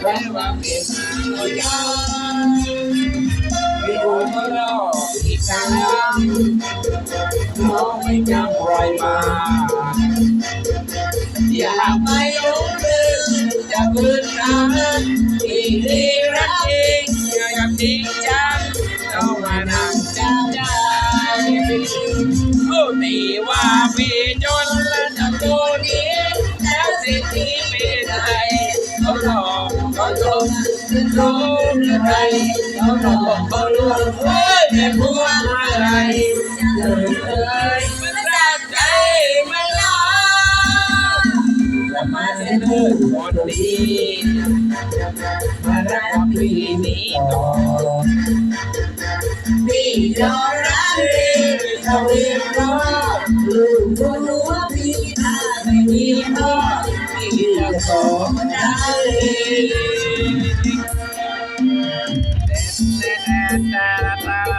แค่ว่าเป็นตัวอย่างไม่รู้ก็รออีกครั้งน้องไม่จำปล่อยมาอย่าไม่รู้ลืมจะคืนคำที่ดีรักจริงอย่าจริงจังต้องมานั่งจำใจโอ้ตีว่าพี่จน งรู้หรือใครเขาหลอกเขาลวงเฮ้ยเป็นพวงอะไรเอ่ยเอ่ยมันรักใจไม่ลอจะมาเส้นเลือคนดีมารักพี่นี้ต่อพี่ยอมรับดีเขาเรียกร้องลูกก็รู้ว่าพี่ถ้าไม่มีพ่อพี่จะขอได้ da da da